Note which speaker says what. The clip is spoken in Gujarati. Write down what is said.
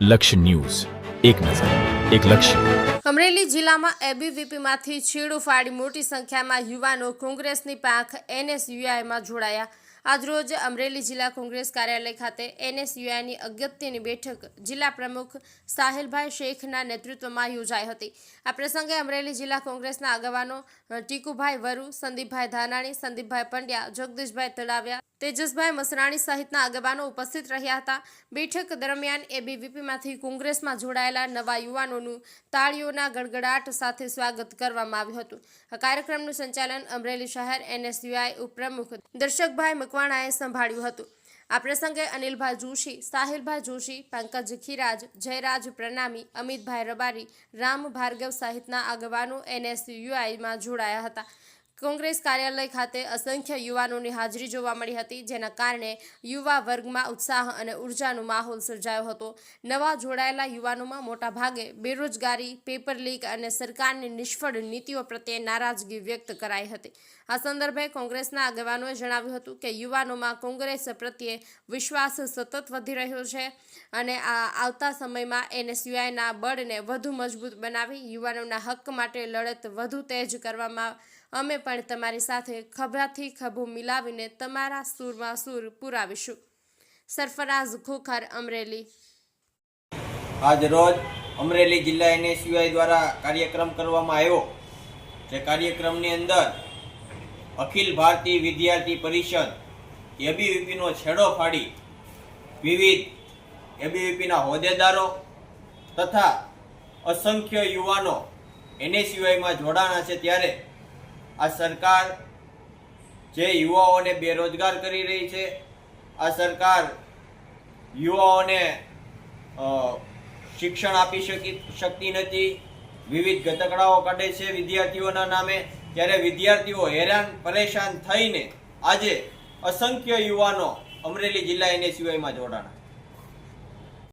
Speaker 1: લક્ષ્ય ન્યૂઝ. એક નજર, એક લક્ષ્ય.
Speaker 2: અમરેલી જિલ્લામાં એબીવીપીમાંથી છેડો ફાડી મોટી સંખ્યામાં યુવાનો કોંગ્રેસની પાંખ એનએસયુઆઈમાં જોડાયા. આજરોજ અમરેલી જિલ્લા કોંગ્રેસ કાર્યાલય ખાતે એનએસયુઆઈની અગત્યની બેઠક જિલ્લા પ્રમુખ સાહેલભાઈ શેખના નેતૃત્વમાં યોજાઈ હતી. આ પ્રસંગે અમરેલી જિલ્લા કોંગ્રેસના આગેવાનો ટીકુભાઈ વરુ, સંદીપભાઈ ધાનાણી, સંદીપભાઈ પંડ્યા, જગદીશભાઈ તળાવ્યા તેજસભાઈ મસરાણી સહિતના આગેવાનો ઉપસ્થિત રહ્યા હતા. બેઠક દરમિયાન એબીવીપીમાંથી કોંગ્રેસમાં જોડાયેલા નવા યુવાનોનું તાળીઓના ગડગડાટ સાથે સ્વાગત કરવામાં આવ્યું હતું. આ કાર્યક્રમનું સંચાલન અમરેલી શહેર એનએસયુઆઈ ઉપપ્રમુખ દર્શકભાઈ મકવાણાએ સંભાળ્યું હતું. આ પ્રસંગે અનિલભાઈ જોશી, સાહિલભાઈ જોશી, પંકજ ખીરાજ, જયરાજ પ્રણામી અમિતભાઈ રબારી, રામ ભાર્ગવ સહિતના આગેવાનો એનએસયુઆઈમાં જોડાયા હતા. કોંગ્રેસ કાર્યાલય ખાતે અસંખ્ય યુવાનોની હાજરી જોવા મળી હતી, જેના કારણે યુવા વર્ગમાં ઉત્સાહ અને ઉર્જાનો માહોલ સર્જાયો હતો. નવા જોડાયેલા યુવાનોમાં મોટા ભાગે બેરોજગારી, પેપર લીક અને સરકારની નિષ્ફળ નીતિઓ પ્રત્યે નારાજગી વ્યક્ત કરાઈ હતી. આ સંદર્ભે કોંગ્રેસના આગેવાનોએ જણાવ્યું હતું કે યુવાનોમાં કોંગ્રેસ પ્રત્યે વિશ્વાસ સતત વધી રહ્યો છે અને આ આવતા સમયમાં એનએસયુઆઈના બળને વધુ મજબૂત બનાવી યુવાનોના હક માટે લડત વધુ તેજ કરવામાં અમે પણ તમારી સાથે ખભાથી ખભું મિલાવીને તમારા સૂરમાં સૂર પુરાવીશું. સરફરાઝ ખોખર અમરેલી.
Speaker 3: આજ રોજ અમરેલી જિલ્લા એનએસયુઆઈ દ્વારા કાર્યક્રમ કરવામાં આવ્યો, જે કાર્યક્રમની અંદર અખિલ ભારતીય વિદ્યાર્થી પરિષદ, એબીવીપીનો છેડો ફાડી, વિવિધ એબીવીપીના હોદ્દેદારો તથા અસંખ્ય યુવાનો એનએસયુઆઈમાં જોડાણા છે ત્યારે આ સરકાર જે યુવાઓને બેરોજગાર કરી રહી છે, આ સરકાર યુવાઓને શિક્ષણ આપી શકી, શકતી નથી. વિવિધ ગતકડાઓ કાઢે છે વિદ્યાર્થીઓના નામે. ત્યારે વિદ્યાર્થીઓ હેરાન, પરેશાન થઈને આજે અસંખ્ય યુવાનો અમરેલી જિલ્લા એને સિવાયમાં જોડાણા.